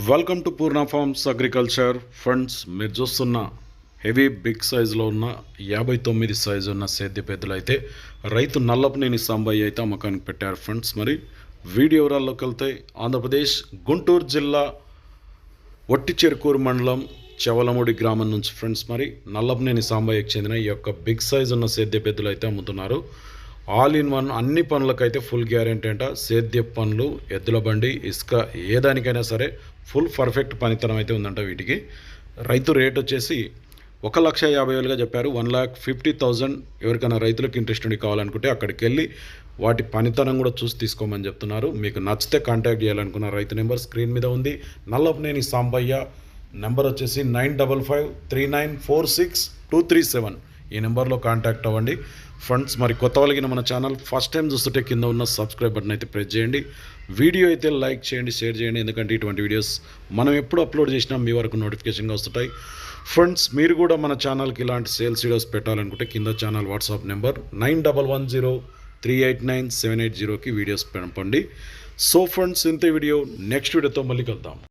Welcome to Purna farms agriculture funds మీరు చూస్తున్న heavy big సైజులో ఉన్న యాభై తొమ్మిది సైజు ఉన్న సేద్య పెద్దలు అయితే రైతు నల్లపనేని సాంబయ్య అయితే అమ్మకానికి పెట్టారు ఫ్రెండ్స్ మరి వీడియో వివరాల్లోకి వెళ్తే ఆంధ్రప్రదేశ్ గుంటూరు జిల్లా వట్టిచెరుకూరు మండలం చెవలముడి గ్రామం నుంచి ఫ్రెండ్స్ మరి నల్లపనేని సాంబయ్యకు చెందిన ఈ యొక్క బిగ్ సైజ్ ఉన్న సేద్య పెద్దలు అయితే అమ్ముతున్నారు. ఆల్ ఇన్ వన్ అన్ని పనులకైతే ఫుల్ గ్యారెంటీ అంట. సేద్య పనులు ఎద్దుల బండి ఇసుక ఏ దానికైనా సరే ఫుల్ పర్ఫెక్ట్ పనితనం అయితే ఉందంట వీటికి. రైతు రేట్ వచ్చేసి ఒక లక్ష యాభై వేలుగా చెప్పారు. వన్ ల్యాక్ ఫిఫ్టీ థౌజండ్ ఎవరికైనా రైతులకు ఇంట్రెస్ట్ ఉండి కావాలనుకుంటే అక్కడికి వెళ్ళి వాటి పనితనం కూడా చూసి తీసుకోమని చెప్తున్నారు. మీకు నచ్చితే కాంటాక్ట్ చేయాలనుకున్న రైతు నెంబర్ స్క్రీన్ మీద ఉంది. నల్లపనేని సాంబయ్య నెంబర్ వచ్చేసి nine double five three nine four six two three seven. ఈ నెంబర్లో కాంటాక్ట్ అవ్వండి. ఫ్రెండ్స్ మరి కొత్త వాళ్ళకి మన ఛానల్ ఫస్ట్ టైం చూస్తుంటే కింద ఉన్న సబ్స్క్రైబ్ బటన్ అయితే ప్రెస్ చేయండి. వీడియో అయితే లైక్ చేయండి షేర్ చేయండి. ఎందుకంటే ఇటువంటి వీడియోస్ మనం ఎప్పుడు అప్లోడ్ చేసినా మీ వరకు నోటిఫికేషన్గా వస్తుంటాయి. ఫ్రెండ్స్ మీరు కూడా మన ఛానల్కి ఇలాంటి సేల్స్ వీడియోస్ పెట్టాలనుకుంటే కింద channel WhatsApp number nine double one zero three eight nine seven eight జీరోకి వీడియోస్ పంపండి. సో ఫ్రెండ్స్ ఇంత వీడియో నెక్స్ట్ వీడియోతో మళ్ళీ కలుద్దాం.